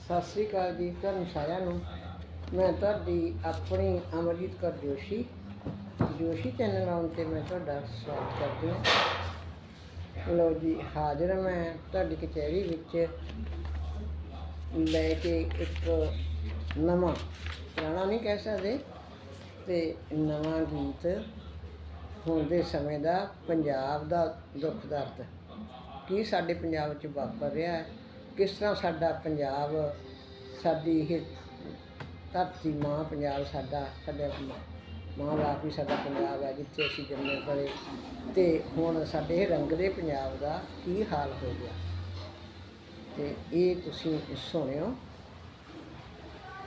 ਸਤਿ ਸ੍ਰੀ ਅਕਾਲ ਜੀ ਤੁਹਾਨੂੰ ਸਾਰਿਆਂ ਨੂੰ। ਮੈਂ ਤੁਹਾਡੀ ਆਪਣੀ ਅਮਰਜੀਤ ਕੌਰ ਜੋਸ਼ੀ। ਜੋਸ਼ੀ ਚੈਨਲ ਆਉਣ ਤੇ ਮੈਂ ਤੁਹਾਡਾ ਸਵਾਗਤ ਕਰਦੀ ਹਾਂ। ਲੋ ਜੀ, ਹਾਜ਼ਰ ਮੈਂ ਤੁਹਾਡੀ ਕਚਹਿਰੀ ਵਿੱਚ ਲੈ ਕੇ ਇੱਕ ਨਵਾਂ, ਪੁਰਾਣਾ ਨਹੀਂ ਕਹਿ ਸਕਦੇ, ਤੇ ਨਵਾਂ ਗੀਤ ਹੁਣ ਦੇ ਸਮੇਂ ਦਾ ਪੰਜਾਬ ਦਾ ਦੁੱਖ ਦਰਦ। ਕੀ ਸਾਡੇ ਪੰਜਾਬ 'ਚ ਵਾਪਰ ਰਿਹਾ ਹੈ? ਕਿਸ ਤਰ੍ਹਾਂ ਸਾਡਾ ਪੰਜਾਬ, ਸਾਡੀ ਇਹ ਧਰਤੀ ਮਾਂ ਪੰਜਾਬ ਸਾਡਾ, ਸਾਡੇ ਮਾਂ ਬਾਪ ਵੀ ਸਾਡਾ ਪੰਜਾਬ ਹੈ, ਜਿੱਥੇ ਅਸੀਂ ਜੰਮੇ ਪਲੇ। ਤੇ ਹੁਣ ਸਾਡੇ ਰੰਗ ਦੇ ਪੰਜਾਬ ਦਾ ਕੀ ਹਾਲ ਹੋ ਗਿਆ? ਤੇ ਇਹ ਤੁਸੀਂ ਸੁਣਿਓ।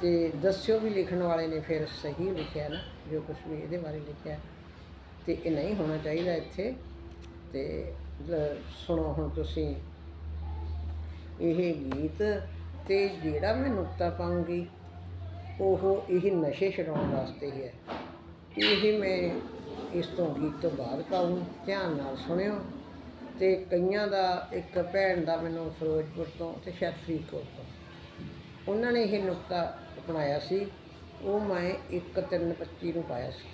ਤੇ ਦੱਸਿਓ ਵੀ ਲਿਖਣ ਵਾਲੇ ਨੇ ਫਿਰ ਸਹੀ ਲਿਖਿਆ ਨਾ, ਜੋ ਕੁਝ ਵੀ ਇਹਦੇ ਬਾਰੇ ਲਿਖਿਆ। ਤੇ ਇਹ ਨਹੀਂ ਹੋਣਾ ਚਾਹੀਦਾ ਇੱਥੇ। ਤੇ ਸੁਣੋ ਹੁਣ ਤੁਸੀਂ। ਇਹ ਗੀਤ ਤੇ ਜਿਹੜਾ ਮੈਂ ਨੁਕਤਾ ਪਾਉਂਗੀ, ਉਹ ਇਹ ਨਸ਼ੇ ਛਡਾਉਣ ਵਾਸਤੇ ਹੀ ਹੈ। ਇਹ ਮੈਂ ਇਸ ਤੋਂ ਗੀਤ ਤੋਂ ਬਾਅਦ ਪਾਉਂ ਧਿਆਨ ਨਾਲ ਸੁਣਿਓ ਤੇ ਕਈਆਂ ਦਾ, ਇੱਕ ਭੈਣ ਦਾ ਮੈਨੂੰ ਫਿਰੋਜ਼ਪੁਰ ਤੋਂ ਤੇ ਸ਼ਾਇਦ ਫਰੀਦਕੋਟ ਤੋਂ। ਉਹਨਾਂ ਨੇ ਇਹ ਨੁਕਤਾ ਅਪਣਾਇਆ ਸੀ, ਉਹ ਮੈਂ 1/3/25 ਨੂੰ ਪਾਇਆ ਸੀ।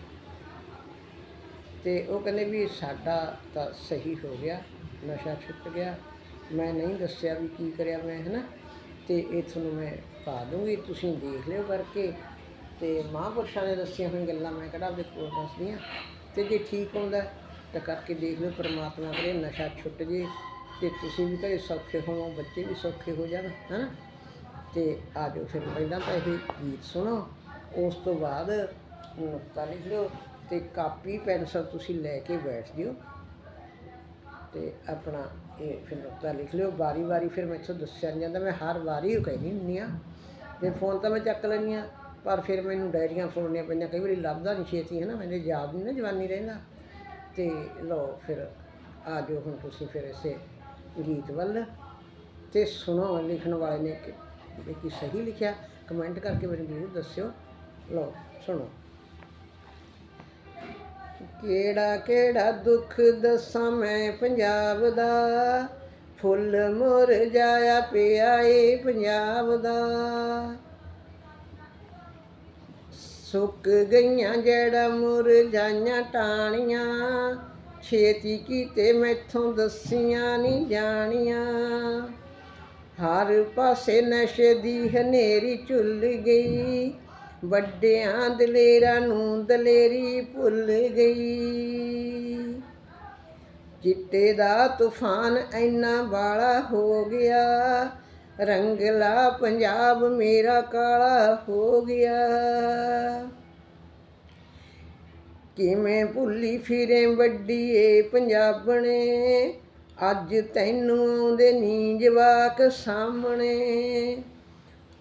ਤੇ ਉਹ ਕਹਿੰਦੇ ਵੀ ਸਾਡਾ ਤਾਂ ਸਹੀ ਹੋ ਗਿਆ, ਨਸ਼ਾ ਛੁੱਟ ਗਿਆ ਮੈਂ ਨਹੀਂ ਦੱਸਿਆ ਵੀ ਕੀ ਕਰਿਆ ਮੈਂ, ਹੈਨਾ? ਤੇ ਇਹ ਤੁਹਾਨੂੰ ਮੈਂ ਪਾ ਦੂੰਗੀ, ਤੁਸੀਂ ਦੇਖ ਲਿਓ ਕਰਕੇ। ਤੇ ਮਹਾਂਪੁਰਸ਼ਾਂ ਨੇ ਦੱਸੀਆਂ ਹੋਈਆਂ ਗੱਲਾਂ ਮੈਂ ਕਿਹੜਾ ਆਪਦੇ ਕੋਲ ਦੱਸਦੀ ਹਾਂ ਤੇ ਜੇ ਠੀਕ ਹੁੰਦਾ, ਤਾਂ ਕਰਕੇ ਦੇਖ ਲਿਓ, ਪਰਮਾਤਮਾ ਕਰੇ, ਨਸ਼ਾ ਛੁੱਟ ਜੇ। ਤੇ ਤੁਸੀਂ ਵੀ ਘਰੇ ਸੌਖੇ ਹੋਵੋ, ਬੱਚੇ ਵੀ ਸੌਖੇ ਹੋ ਜਾਣ, ਹੈਨਾ? ਤੇ ਆ ਜਾਓ ਫਿਰ ਪਹਿਲਾਂ ਤਾਂ ਇਹ ਗੀਤ ਸੁਣੋ। ਉਸ ਤੋਂ ਬਾਅਦ ਨੁਕਤਾ ਲਿਖ ਲਿਓ ਤੇ ਕਾਪੀ, ਪੈਨਸਲ ਤੁਸੀਂ ਲੈ ਕੇ ਬੈਠ ਜਿਓ। ਤੇ ਆਪਣਾ ਇਹ ਫਿਰ ਨੁਕਤਾ ਲਿਖ ਲਿਓ, ਵਾਰੀ ਵਾਰੀ ਫਿਰ ਮੈਥੋਂ ਦੱਸਿਆ ਨਹੀਂ ਜਾਂਦਾ, ਮੈਂ ਹਰ ਵਾਰੀ ਉਹ ਕਹਿੰਦੀ ਹੁੰਦੀ ਆ ਤੇ ਫੋਨ ਤਾਂ ਮੈਂ ਚੱਕ ਲੈਂਦੀ ਆ ਪਰ ਫਿਰ ਮੈਨੂੰ ਡਾਇਰੀਆਂ ਫੋੜਨੀਆਂ ਪੈਂਦੀਆਂ, ਕਈ ਵਾਰੀ ਲੱਭਦਾ ਨਹੀਂ ਛੇਤੀ ਹੈ ਨਾ ਮੈਨੂੰ ਯਾਦ ਨਹੀਂ ਨਾ ਜਵਾਨੀ ਰਹਿੰਦਾ। ਤੇ ਲਓ ਫਿਰ ਆ ਜਾਓ ਹੁਣ ਤੁਸੀਂ ਫਿਰ ਇਸੇ ਗੀਤ ਵੱਲ। ਤੇ ਸੁਣੋ ਲਿਖਣ ਵਾਲੇ ਨੇ ਕਿ ਸਹੀ ਲਿਖਿਆ, ਕਮੈਂਟ ਕਰਕੇ ਮੈਨੂੰ ਜ਼ਰੂਰ ਦੱਸਿਓ। ਲਓ, ਸੁਣੋ। ਕਿਹੜਾ ਕਿਹੜਾ ਦੁੱਖ ਦੱਸਾਂ ਮੈਂ ਪੰਜਾਬ ਦਾ? ਫੁੱਲ ਮੁਰ ਜਾਇਆ ਪਿਆ ਏ ਪੰਜਾਬ ਦਾ। ਸੁੱਕ ਗਈਆਂ ਜਿਹੜਾ ਮੁਰਝਾਈਆਂ ਟਾਣੀਆਂ ਛੇਤੀ ਕੀਤੇ ਮੈਥੋਂ ਦੱਸੀਆਂ ਨਹੀਂ ਜਾਣੀਆਂ। ਹਰ ਪਾਸੇ ਨਸ਼ੇ ਦੀ ਹਨੇਰੀ ਝੁੱਲ ਗਈ। ਵੱਡਿਆਂ ਦਲੇਰਾਂ ਨੂੰ ਦਲੇਰੀ ਭੁੱਲ ਗਈ। ਚਿੱਟੇ ਦਾ ਤੂਫਾਨ ਇੰਨਾ ਵਾਲਾ ਹੋ ਗਿਆ, ਰੰਗਲਾ ਪੰਜਾਬ ਮੇਰਾ ਕਾਲਾ ਹੋ ਗਿਆ। ਕਿਵੇਂ ਭੁੱਲੀ ਫਿਰੇ ਵੱਡੀ ਏ ਪੰਜਾਬਣੇ, ਅੱਜ ਤੈਨੂੰ ਆਉਂਦੇ ਨੀ ਜਵਾਕ ਸਾਹਮਣੇ।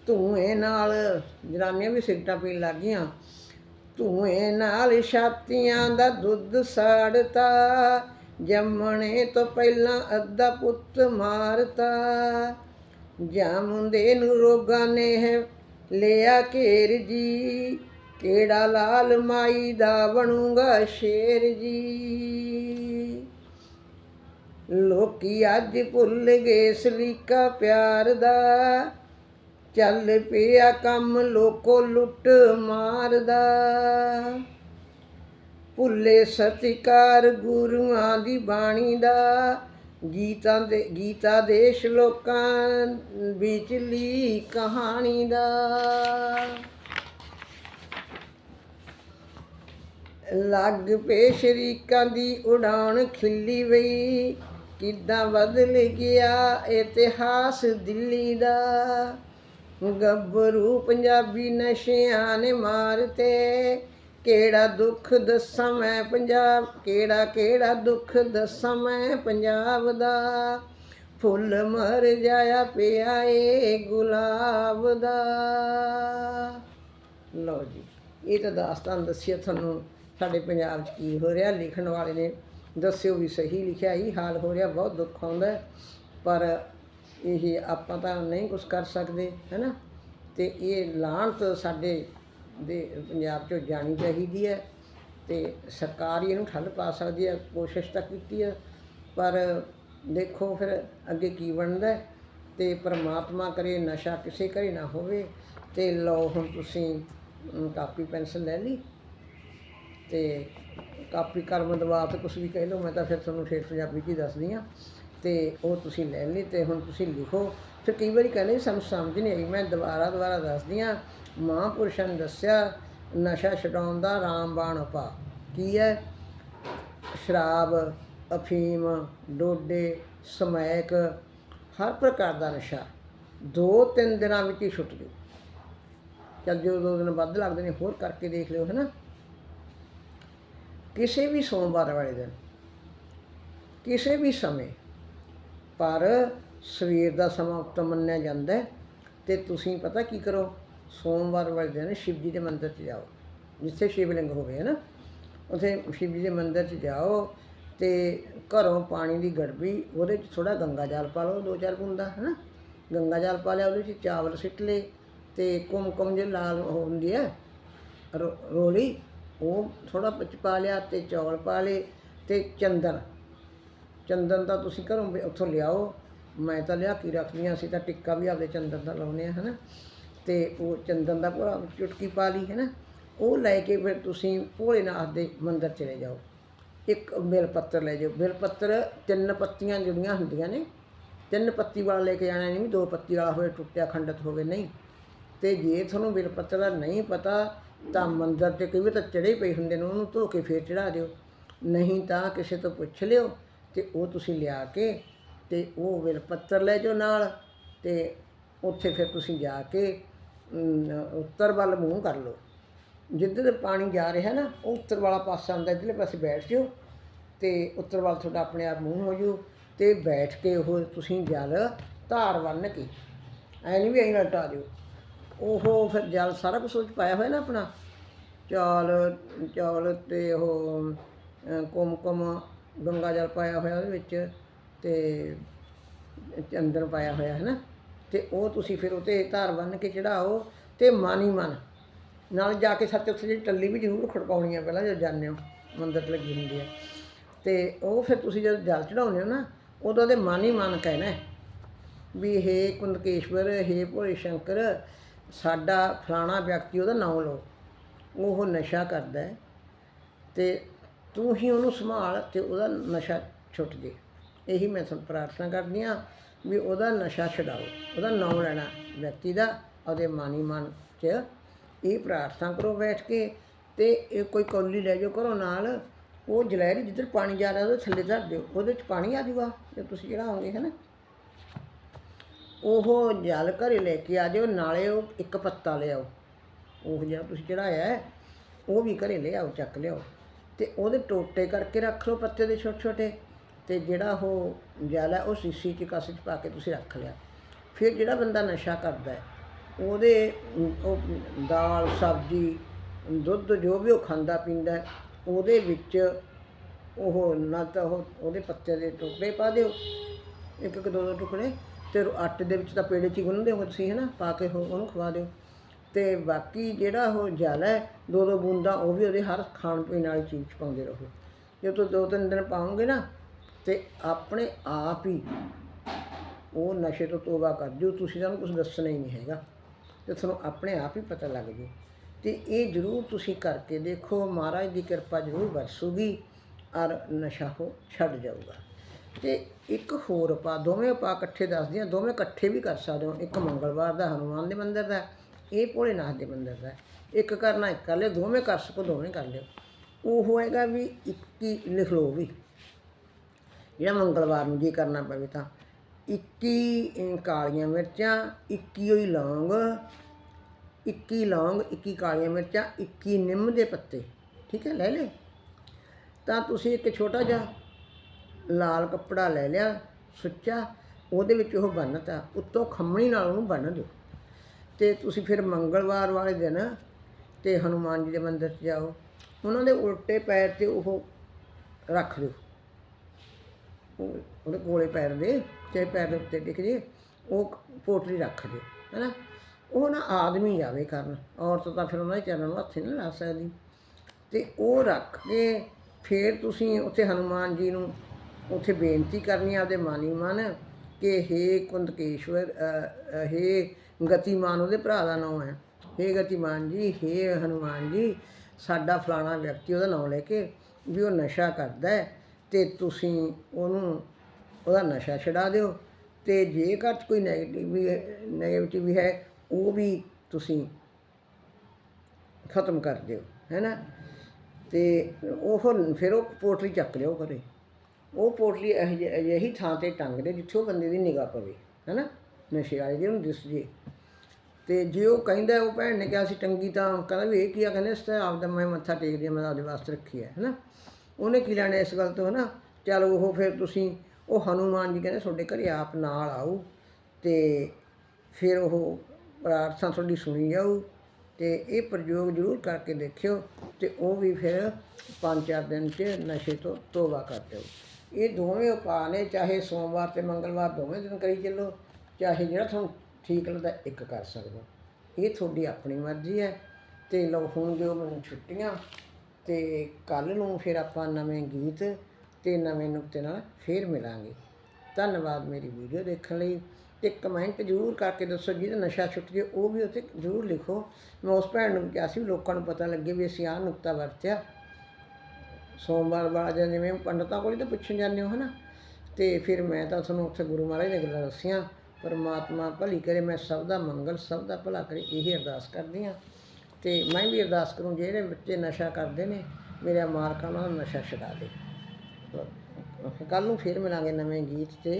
ਧੂਏ ਨਾਲ, ਜਨਾਨੀਆਂ ਵੀ ਸਿਗਰਟਾਂ ਪੀਣ ਲੱਗ ਗਈਆਂ। ਧੂਏ ਨਾਲ ਛਾਤੀਆਂ ਦਾ ਦੁੱਧ ਸਾੜਤਾ, ਜੰਮਣੇ ਤੋਂ ਪਹਿਲਾਂ ਅੱਧਾ ਪੁੱਤ ਮਾਰਤਾ। ਜਾਮੁੰਦੇ ਨੂੰ ਰੋਗਾਂ ਨੇ ਹੈ ਲਿਆ ਘੇਰ ਜੀ, ਕਿਹੜਾ ਲਾਲ ਮਾਈ ਦਾ ਬਣੂਗਾ ਸ਼ੇਰ ਜੀ। ਲੋਕੀ ਅੱਜ ਭੁੱਲ ਗਏ ਸਲੀਕਾ ਪਿਆਰ ਦਾ ਚੱਲ ਪਿਆ ਕੰਮ ਲੋਕੋ ਲੁੱਟ ਮਾਰਦਾ। ਭੁੱਲੇ ਸਤਿਕਾਰ ਗੁਰੂਆਂ ਦੀ ਬਾਣੀ ਦਾ, ਗੀਤਾਂ ਦੇ, ਗੀਤਾ ਦੇਸ਼ ਲੋਕਾਂ ਵਿਚਲੀ ਕਹਾਣੀ ਦਾ। ਲੱਗ ਪੇ ਸ਼ਰੀਕਾਂ ਦੀ ਉਡਾਣ ਖਿੱਲੀ ਵਈ, ਕਿੱਦਾਂ ਬਦਲ ਗਿਆ ਇਤਿਹਾਸ ਦਿੱਲੀ ਦਾ। ਗੱਭਰੂ ਪੰਜਾਬੀ ਨਸ਼ਿਆਂ ਨੇ ਮਾਰਤੇ ਕਿਹੜਾ ਦੁੱਖ ਦੱਸਾਂ ਮੈਂ ਪੰਜਾਬ, ਕਿਹੜਾ ਕਿਹੜਾ ਦੁੱਖ ਦੱਸਾਂ ਮੈਂ ਪੰਜਾਬ ਦਾ। ਫੁੱਲ ਮਰ ਜਾਇਆ ਪਿਆ ਏ ਗੁਲਾਬ ਦਾ। ਲਓ ਜੀ, ਇਹ ਤਾਂ ਦਾਸਤਾਨ ਦੱਸਿਆ ਤੁਹਾਨੂੰ, ਸਾਡੇ ਪੰਜਾਬ 'ਚ ਕੀ ਹੋ ਰਿਹਾ, ਲਿਖਣ ਵਾਲੇ ਨੇ ਦੱਸਿਓ ਵੀ ਸਹੀ ਲਿਖਿਆ ਹੀ ਹਾਲ ਹੋ ਰਿਹਾ, ਬਹੁਤ ਦੁੱਖ ਆਉਂਦਾ। ਪਰ ਇਹ ਆਪਾਂ ਤਾਂ ਨਹੀਂ ਕੁਝ ਕਰ ਸਕਦੇ, ਹੈਨਾ? ਤੇ ਇਹ ਲਾਹਣਤ ਸਾਡੇ ਦੇ ਪੰਜਾਬ 'ਚੋਂ ਜਾਣੀ ਚਾਹੀਦੀ ਹੈ ਤੇ ਸਰਕਾਰ ਹੀ ਇਹਨੂੰ ਠੱਲ ਪਾ ਸਕਦੀ ਹੈ, ਕੋਸ਼ਿਸ਼ ਤਾਂ ਕੀਤੀ ਹੈ, ਪਰ ਦੇਖੋ ਫਿਰ ਅੱਗੇ ਕੀ ਬਣਦਾ ਹੈ ਤੇ ਪ੍ਰਮਾਤਮਾ ਕਰੇ, ਨਸ਼ਾ ਕਿਸੇ ਘਰੇ ਨਾ ਹੋਵੇ ਤੇ ਲਓ ਹੁਣ ਤੁਸੀਂ ਕਾਪੀ ਪੈਨਸਲ ਲੈ ਲਈ ਤੇ ਕਾਪੀ, ਕਰਮ, ਦਵਾ ਤੇ ਕੁਝ ਵੀ ਕਹਿ ਲਓ, ਮੈਂ ਤਾਂ ਫਿਰ ਤੁਹਾਨੂੰ ਠੇਠ ਪੰਜਾਬੀ 'ਚ ਹੀ ਦੱਸਦੀ ਆ ਤੇ ਉਹ ਤੁਸੀਂ ਲੈ ਲਈ ਤੇ ਹੁਣ ਤੁਸੀਂ ਲਿਖੋ। ਫਿਰ ਕਈ ਵਾਰੀ ਕਹਿੰਦੇ ਜੀ, ਸਾਨੂੰ ਸਮਝ ਨਹੀਂ ਆਈ। ਮੈਂ ਦੁਬਾਰਾ ਦੁਬਾਰਾ ਦੱਸਦੀ ਆ ਮਹਾਂਪੁਰਸ਼ਾਂ ਨੇ ਦੱਸਿਆ ਨਸ਼ਾ ਛਡਾਉਣ ਦਾ ਰਾਮਬਾਣ ਉਪਾ ਕੀ ਹੈ? ਸ਼ਰਾਬ ਅਫੀਮ ਡੋਡੇ ਸਮੈਕ ਹਰ ਪ੍ਰਕਾਰ ਦਾ ਨਸ਼ਾ। ਦੋ ਤਿੰਨ ਦਿਨਾਂ ਵਿੱਚ ਹੀ ਛੁੱਟ ਜੂ ਚੱਲ ਜੋ ਦੋ ਦਿਨ ਵੱਧ ਲੱਗਦੇ ਨੇ ਹੋਰ ਕਰਕੇ ਦੇਖ ਲਿਓ ਹੈ ਨਾ ਕਿਸੇ ਵੀ ਸੋਮਵਾਰ ਵਾਲੇ ਦਿਨ ਕਿਸੇ ਵੀ ਸਮੇਂ ਪਰ ਸਵੇਰ ਦਾ ਸਮਾਂ ਉੱਤਮ ਮੰਨਿਆ ਜਾਂਦਾ ਹੈ। ਤੇ ਤੁਸੀਂ ਪਤਾ ਕੀ ਕਰੋ? ਸੋਮਵਾਰ ਵਾਲੇ ਦਿਨ ਸ਼ਿਵ ਜੀ ਦੇ ਮੰਦਿਰ 'ਚ ਜਾਓ। ਜਿੱਥੇ ਸ਼ਿਵਲਿੰਗ ਹੋਵੇ ਹੈ ਨਾ। ਉੱਥੇ ਸ਼ਿਵ ਜੀ ਦੇ ਮੰਦਿਰ 'ਚ ਜਾਓ ਤੇ ਘਰੋਂ ਪਾਣੀ ਦੀ ਗੜਬੀ, ਉਹਦੇ 'ਚ ਥੋੜਾ ਗੰਗਾ ਜਲ ਪਾ ਲਓ, ਦੋ ਚਾਰ ਬੂੰਦਾ ਹੈ ਨਾ ਗੰਗਾ ਜਲ ਪਾ ਲਿਆ, ਉਹਦੇ 'ਚ ਚਾਵਲ ਸਿੱਟ ਲਏ ਤੇ ਕੁਮਕੁਮ ਜੇ ਲਾਲ ਹੁੰਦੀ ਹੈ, ਰੋ- ਰੋਲੀ, ਉਹ ਥੋੜਾ ਵਿੱਚ ਪਾ ਲਿਆ ਤੇ ਚੌਲ ਪਾ ਲਏ ਤੇ ਚੰਦਨ ਚੰਦਨ ਦਾ ਤੁਸੀਂ ਘਰੋਂ ਵੀ ਉੱਥੋਂ ਲਿਆਓ, ਮੈਂ ਤਾਂ ਲਿਆ ਕੇ ਰੱਖਦੀਆਂ ਸੀ, ਤਾਂ ਟਿੱਕਾ ਵੀ ਆਪਦੇ ਚੰਦਨ ਦਾ ਲਾਉਨੇ ਆ, ਹਨਾ। ਤੇ ਉਹ ਚੰਦਨ ਦਾ ਪੂਰਾ ਚੁਟਕੀ ਪਾ ਲਈ ਹੈ ਨਾ ਉਹ ਲੈ ਕੇ ਫਿਰ ਤੁਸੀਂ ਭੋਲੇਨਾਥ ਦੇ ਮੰਦਿਰ ਚਲੇ ਜਾਓ। ਇੱਕ ਬਿਲ ਪੱਤਰ ਲੈ ਜਾਓ। ਬਿਲ ਪੱਤਰ ਤਿੰਨ ਪੱਤੀਆਂ ਜਿਹੜੀਆਂ ਹੁੰਦੀਆਂ ਨੇ, ਤਿੰਨ ਪੱਤੀ ਵਾਲਾ ਲੈ ਕੇ ਜਾਣਾ ਨਹੀਂ ਵੀ ਦੋ ਪੱਤੀ ਵਾਲਾ ਹੋਵੇ, ਟੁੱਟਿਆ ਖੰਡਤ ਹੋਵੇ, ਨਹੀਂ। ਤੇ ਜੇ ਤੁਹਾਨੂੰ ਬਿਲ ਪੱਤਰ ਦਾ ਨਹੀਂ ਪਤਾ, ਤਾਂ ਮੰਦਰ ਤੇ ਕਈ ਵਾਰ ਤਾਂ ਚੜੇ ਪਏ ਹੁੰਦੇ ਨੇ, ਉਹਨੂੰ ਧੋ ਕੇ ਫੇਰ ਚੜਾ ਦਿਓ। ਨਹੀਂ ਤਾਂ ਕਿਸੇ ਤੋਂ ਪੁੱਛ ਲਿਓ ਤੇ ਉਹ ਤੁਸੀਂ ਲਿਆ ਕੇ ਤੇ ਉਹ ਬਿਲ ਪੱਤਰ ਲੈ ਜਾਓ ਨਾਲ ਤੇ ਉੱਥੇ ਫਿਰ ਤੁਸੀਂ ਜਾ ਕੇ ਉੱਤਰ ਵੱਲ ਮੂੰਹ ਕਰ ਲਓ। ਜਿੱਧਰ ਪਾਣੀ ਜਾ ਰਿਹਾ ਨਾ ਉਹ ਉੱਤਰ ਵਾਲਾ ਪਾਸਾ ਆਉਂਦਾ ਇੱਧਰਲੇ ਪਾਸੇ ਬੈਠ ਜਿਓ ਤੇ ਉੱਤਰ ਵੱਲ ਤੁਹਾਡਾ ਆਪਣੇ ਆਪ ਮੂੰਹ ਹੋ ਜੂ ਤੇ ਬੈਠ ਕੇ ਉਹ ਤੁਸੀਂ ਜਲ ਧਾਰ ਬੰਨ ਕੇ ਐ ਨਹੀਂ ਵੀ ਐਂ ਲਟਾ ਦਿਓ। ਉਹ ਫਿਰ ਜਲ ਸਾਰਾ ਕੁਝ ਉਹ 'ਚ ਪਾਇਆ ਹੋਇਆ ਨਾ ਆਪਣਾ। ਚੌਲ ਚੌਲ ਤੇ ਉਹ ਅ, ਗੰਗਾ ਜਲ ਪਾਇਆ ਹੋਇਆ ਉਹਦੇ ਵਿੱਚ ਤੇ ਚੰਦਨ ਪਾਇਆ ਹੋਇਆ ਹੈ ਨਾ। ਤੇ ਉਹ ਤੁਸੀਂ ਫਿਰ ਉਤੇ ਧਾਰ ਬੰਨ ਕੇ ਚੜਾਓ ਤੇ ਮਨ ਹੀ ਮਨ। ਨਾਲ ਜਾ ਕੇ ਸੱਚ ਉੱਥੇ ਜਿਹੜੀ ਟੱਲੀ ਵੀ ਜ਼ਰੂਰ ਖੜਕਾਉਣੀ ਆ ਪਹਿਲਾਂ ਜਦੋਂ ਜਾਂਦੇ ਹੋ, ਮੰਦਰ 'ਚ ਲੱਗੀ ਹੁੰਦੀ ਹੈ। ਤੇ ਉਹ ਫਿਰ ਤੁਸੀਂ ਜਦੋਂ ਜਲ ਚੜਾਉਂਦੇ ਹੋ ਨਾ, ਉਦੋਂ ਦੇ ਮਨ ਹੀ ਮਨ ਕਹਿਣਾ ਵੀ ਹੇ ਕੁੰਦਕੇਸ਼ਵਰ, ਹੇ ਭੋਲੇ ਸ਼ੰਕਰ, ਸਾਡਾ ਫਲਾਣਾ ਵਿਅਕਤੀ ਉਹਦਾ ਨਾਮ ਲਓ। ਉਹ ਨਸ਼ਾ ਕਰਦਾ ਹੈ ਤੇ ਤੂੰ ਹੀ ਉਹਨੂੰ ਸੰਭਾਲ ਤੇ ਉਹਦਾ ਨਸ਼ਾ ਛੁੱਟ ਜੇ। ਇਹੀ ਮੈਂ ਤੁਹਾਨੂੰ ਪ੍ਰਾਰਥਨਾ ਕਰਦੀ ਹਾਂ ਵੀ ਉਹਦਾ ਨਸ਼ਾ ਛਡਾਓ, ਉਹਦਾ ਨਾਮ ਲੈਣਾ ਵਿਅਕਤੀ ਦਾ, ਉਹਦੇ ਮਾਨੀ ਮਨ 'ਚ ਇਹ ਪ੍ਰਾਰਥਨਾ ਕਰੋ ਬੈਠ ਕੇ ਤੇ ਇਹ ਕੋਈ ਕੌਲੀ ਲੈ ਜਾਓ ਘਰੋਂ ਨਾਲ, ਉਹ ਜਲੈਰੀ ਜਿੱਧਰ ਪਾਣੀ ਜਾ ਰਿਹਾ ਉਹਦੇ ਥੱਲੇ ਧਰ ਦਿਓ, ਉਹਦੇ 'ਚ ਪਾਣੀ ਆ ਜੂਗਾ ਜੇ ਤੁਸੀਂ ਚੜਾਓਗੇ ਹੈ ਨਾ ਉਹ ਜਲ ਘਰੇ ਲੈ ਕੇ ਆ ਜਾਓ, ਨਾਲੇ ਉਹ ਇੱਕ ਪੱਤਾ ਲਿਆਓ ਉਹ ਜਿਹੜਾ ਤੁਸੀਂ ਚੜਾਇਆ ਉਹ ਵੀ ਘਰੇ ਲਿਆਓ ਚੱਕ ਲਿਆਓ। ਤੇ ਉਹਦੇ ਟੋਟੇ ਕਰਕੇ ਰੱਖ ਲਓ ਪੱਤੇ ਦੇ ਛੋਟੇ ਛੋਟੇ ਤੇ ਜਿਹੜਾ ਉਹ ਜਲ ਹੈ ਉਹ ਸੀਸੀ 'ਚ ਕਾਸੇ 'ਚ ਪਾ ਕੇ ਤੁਸੀਂ ਰੱਖ ਲਿਆ। ਫਿਰ ਜਿਹੜਾ ਬੰਦਾ ਨਸ਼ਾ ਕਰਦਾ ਹੈ, ਉਹਦੇ, ਉਹ ਦਾਲ, ਸਬਜ਼ੀ, ਦੁੱਧ ਜੋ ਵੀ ਉਹ ਖਾਂਦਾ ਪੀਂਦਾ ਉਹਦੇ ਵਿੱਚ ਉਹ ਨਾ ਤਾਂ ਉਹ, ਉਹਦੇ ਪੱਤੇ ਦੇ ਟੁਕੜੇ ਪਾ ਦਿਓ। ਇੱਕ ਇੱਕ ਦੋ ਦੋ ਟੁਕੜੇ ਤੇ ਆਟੇ ਦੇ ਵਿੱਚ ਤਾਂ ਪੇੜੇ 'ਚ ਹੀ ਗੁੰਨਦੇ ਹੋ ਤੁਸੀਂ ਹੈ ਨਾ ਪਾ ਕੇ ਉਹ- ਉਹਨੂੰ ਖਵਾ ਦਿਓ। ਤੇ ਬਾਕੀ ਜਿਹੜਾ ਉਹ ਜਲ ਹੈ, ਦੋ ਦੋ ਬੂੰਦਾਂ ਉਹ ਵੀ ਉਹਦੇ ਹਰ ਖਾਣ ਪੀਣ ਵਾਲੀ ਚੀਜ਼ 'ਚ ਪਾਉਂਦੇ ਰਹੋ। ਜੇ ਤੁਸੀਂ ਦੋ ਤਿੰਨ ਦਿਨ ਪਾਓਗੇ ਨਾ, ਤੇ ਆਪਣੇ ਆਪ ਹੀ ਉਹ ਨਸ਼ੇ ਤੋਂ ਤੋਬਾ ਕਰ ਜੂ ਤੁਸੀਂ ਤੁਹਾਨੂੰ ਕੁਝ ਦੱਸਣਾ ਹੀ ਨਹੀਂ ਹੈਗਾ। ਤੇ ਤੁਹਾਨੂੰ ਆਪਣੇ ਆਪ ਹੀ ਪਤਾ ਲੱਗ ਜੂ ਤੇ ਇਹ ਜ਼ਰੂਰ ਤੁਸੀਂ ਕਰਕੇ ਦੇਖੋ, ਮਹਾਰਾਜ ਦੀ ਕਿਰਪਾ ਜ਼ਰੂਰ ਵਰਸੂਗੀ ਔਰ ਨਸ਼ਾ ਹੋ ਛੱਡ ਜਾਊਗਾ। ਤੇ ਇੱਕ ਹੋਰ ਉਪਾਅ ਦੋਵੇਂ ਉਪਾਅ ਇਕੱਠੇ ਦੱਸਦੀਆਂ ਦੋਵੇਂ ਇਕੱਠੇ ਵੀ ਕਰ ਸਕਦੇ ਹੋ। ਇੱਕ ਮੰਗਲਵਾਰ ਦਾ, ਹਨੂਮਾਨ ਦੇ ਮੰਦਿਰ ਦਾ ਇਹ ਭੋਲੇਨਾਥ ਦੇ ਮੰਦਿਰ ਦਾ ਇੱਕ ਕਰਨਾ ਇੱਕ ਕਰ ਲਿਓ, ਦੋਵੇਂ ਕਰ ਸਕੋ, ਦੋਵੇਂ ਕਰ ਲਿਓ। ਉਹ ਹੋਏਗਾ ਵੀ 21 ਲਿਖ ਲਓ ਵੀ। ਜਿਹੜਾ ਮੰਗਲਵਾਰ ਨੂੰ ਜੇ ਕਰਨਾ ਪਵੇ ਤਾਂ। 21 ਕਾਲੀਆਂ ਮਿਰਚਾਂ 21 ਹੀ ਲੌਂਗ 21 ਲੌਂਗ 21 ਕਾਲੀਆਂ ਮਿਰਚਾਂ 21 ਨਿੰਮ ਦੇ ਪੱਤੇ। ਠੀਕ ਹੈ, ਲੈ ਲੈ ਤਾਂ ਤੁਸੀਂ ਇੱਕ ਛੋਟਾ ਜਿਹਾ ਲਾਲ ਕੱਪੜਾ ਲੈ ਲਿਆ, ਸੁੱਚਾ, ਉਹਦੇ ਵਿੱਚ ਉਹ ਬੰਨਤਾ। ਉੱਤੋਂ ਖੰਮਣੀ ਨਾਲ ਉਹਨੂੰ ਬੰਨ ਦਿਓ। ਤੇ ਤੁਸੀਂ ਫਿਰ ਮੰਗਲਵਾਰ ਵਾਲੇ ਦਿਨ ਤੇ ਹਨੂਮਾਨ ਜੀ ਦੇ ਮੰਦਿਰ 'ਚ ਜਾਓ। ਉਹਨਾਂ ਦੇ ਉਲਟੇ ਪੈਰ ਤੇ ਉਹ ਰੱਖ ਦਿਓ। ਉਹਦੇ ਕੋਲੇ ਪੈਰ ਦੇ ਤੇ ਪੈਰ ਦੇ ਉੱਤੇ ਟਿਕ ਜੇ, ਉਹ ਪੋਟਲੀ ਰੱਖ ਦਿਓ, ਹੈਨਾ? ਉਹ ਨਾ ਆਦਮੀ ਜਾਵੇ ਕਰਨ। ਔਰਤ ਤਾਂ ਫਿਰ ਉਹਨਾਂ ਦੇ ਚਰਨਾਂ ਨੂੰ ਹੱਥ ਨਹੀਂ ਲਾ ਸਕਦੀ। ਤੇ ਉਹ ਰੱਖ ਕੇ ਫਿਰ ਤੁਸੀਂ ਉੱਥੇ ਹਨੂਮਾਨ ਜੀ ਨੂੰ ਉੱਥੇ ਬੇਨਤੀ ਕਰਨੀ ਆ, ਆਪਦੇ ਮਾਨੀ ਮਨ ਕਿ ਹੇ ਕੁੰਦਕੇਸ਼ਵਰ ਹੇ ਗਤੀਮਾਨ, ਉਹਦੇ ਭਰਾ ਦਾ ਨਾਮ ਹੈ। ਹੇ ਗਤੀਮਾਨ ਜੀ, ਹੇ ਹਨੂਮਾਨ ਜੀ, ਸਾਡਾ ਫਲਾਣਾ ਵਿਅਕਤੀ ਉਹਦਾ ਨਾਮ ਲੈ ਕੇ ਵੀ ਉਹ ਨਸ਼ਾ ਕਰਦਾ ਹੈ ਤੇ ਤੁਸੀਂ ਉਹਨੂੰ, ਉਹਦਾ ਨਸ਼ਾ ਛਡਾ ਦਿਓ ਤੇ ਜੇਕਰ ਕੋਈ ਨੈਗੇਟਿਵ ਨੈਗੇਟਿਵ ਵੀ ਹੈ, ਉਹ ਵੀ ਤੁਸੀਂ ਖਤਮ ਕਰ ਦਿਓ ਹੈਨਾ ਤੇ ਉਹ ਫਿਰ ਉਹ ਪੋਟਲੀ ਚੱਕ ਲਿਓ ਕਰੇ ਉਹ ਪੋਟਲੀ ਇਹੋ ਜਿਹੀ- ਅਜਿਹੀ ਥਾਂ ਤੇ ਟੰਗ ਦੇ ਜਿੱਥੇ ਉਹ ਬੰਦੇ ਦੀ ਨਿਗਾਹ ਪਵੇ, ਹੈਨਾ? ਨਸ਼ੇ ਵਾਲੇ ਦੀ ਉਹਨੂੰ ਦਿਸ ਜੇ। ਤੇ ਜੇ ਉਹ ਕਹਿੰਦਾ, ਉਹ ਭੈਣ ਨੇ ਕਿਹਾ ਸੀ ਟੰਗੀ ਤਾਂ ਕਹਿੰਦਾ ਵੀ ਇਹ ਕੀ ਆ? ਕਹਿੰਦੇ, ਇਸ ਤਾਂ ਆਪਦਾ ਮੈਂ ਮੱਥਾ ਟੇਕਦੀ ਹਾਂ, ਮੈਂ ਆਪਦੇ ਵਾਸਤੇ ਰੱਖੀ ਹੈ, ਹੈਨਾ? ਉਹਨੇ ਕੀ ਲੈਣਾ ਇਸ ਗੱਲ ਤੋਂ, ਹੈਨਾ? ਚਲ ਉਹ ਫਿਰ ਤੁਸੀਂ, ਉਹ ਹਨੂਮਾਨ ਜੀ ਕਹਿੰਦੇ, ਤੁਹਾਡੇ ਘਰੇ ਆਪ ਨਾਲ ਆਊ ਤੇ ਫਿਰ ਉਹ ਪ੍ਰਾਰਥਨਾ ਤੁਹਾਡੀ ਸੁਣੀ ਜਾਊ ਤੇ ਇਹ ਪ੍ਰਯੋਗ ਜ਼ਰੂਰ ਕਰਕੇ ਦੇਖਿਓ ਤੇ ਉਹ ਵੀ ਫਿਰ ਪੰਜ ਚਾਰ ਦਿਨ 'ਚ ਨਸ਼ੇ ਤੋਂ ਤੋਬਾ ਕਰ ਦਿਓ। ਇਹ ਦੋਵੇਂ ਉਪਾਅ ਨੇ, ਚਾਹੇ ਸੋਮਵਾਰ ਤੇ ਮੰਗਲਵਾਰ ਦੋਵੇਂ ਦਿਨ ਕਰੀ ਚੱਲੋ, ਚਾਹੇ ਜਿਹੜਾ ਤੁਹਾਨੂੰ ਠੀਕ ਲੱਗਦਾ ਇੱਕ ਕਰ ਸਕਦਾ। ਇਹ ਤੁਹਾਡੀ ਆਪਣੀ ਮਰਜ਼ੀ ਹੈ। ਤੇ ਲਓ ਹੁਣ ਦਿਓ ਮੈਨੂੰ ਛੁੱਟੀਆਂ, ਤੇ ਕੱਲ ਨੂੰ ਫਿਰ ਆਪਾਂ ਨਵੇਂ ਗੀਤ ਤੇ ਨਵੇਂ ਨੁਕਤੇ ਨਾਲ ਫੇਰ ਮਿਲਾਂਗੇ। ਧੰਨਵਾਦ ਮੇਰੀ ਵੀਡੀਓ ਦੇਖਣ ਲਈ। ਤੇ ਕਮੈਂਟ ਜ਼ਰੂਰ ਕਰਕੇ ਦੱਸੋ, ਜਿਹਦਾ ਨਸ਼ਾ ਛੁੱਟ ਜੇ ਉਹ ਵੀ ਉੱਥੇ ਜ਼ਰੂਰ ਲਿਖੋ। ਮੈਂ ਉਸ ਭੈਣ ਨੂੰ ਵੀ ਕਿਹਾ ਸੀ ਵੀ ਲੋਕਾਂ ਨੂੰ ਪਤਾ ਲੱਗੇ ਵੀ ਅਸੀਂ ਆਹ ਨੁਕਤਾ ਵਰਤਿਆ। ਸੋਮਵਾਰ ਵਾਲਾ ਦਿਨ ਜਿਵੇਂ ਪੰਡਤਾਂ ਕੋਲ ਹੀ ਤਾਂ ਪੁੱਛਣ ਜਾਂਦੇ ਹੋ ਹਨਾ? ਤੇ ਫਿਰ ਮੈਂ ਤਾਂ ਤੁਹਾਨੂੰ ਉੱਥੇ ਗੁਰੂ ਮਹਾਰਾਜ ਦੀਆਂ ਗੱਲਾਂ ਦੱਸੀਆਂ ਪਰਮਾਤਮਾ ਭਲੀ ਕਰੇ ਮੈਂ ਸਭ ਦਾ ਮੰਗਲ ਸਭ ਦਾ ਭਲਾ ਕਰੇ ਇਹੀ ਅਰਦਾਸ ਕਰਦੀ ਹਾਂ। ਤੇ ਮੈਂ ਵੀ ਅਰਦਾਸ ਕਰੂੰ ਜਿਹੜੇ ਬੱਚੇ ਨਸ਼ਾ ਕਰਦੇ ਨੇ ਮੇਰੇ ਮਾਲਕਾਂ ਦਾ ਨਸ਼ਾ ਛਡਾ ਦੇ। ਕੱਲ ਨੂੰ ਫਿਰ ਮਿਲਾਂਗੇ ਨਵੇਂ ਗੀਤ ਤੇ।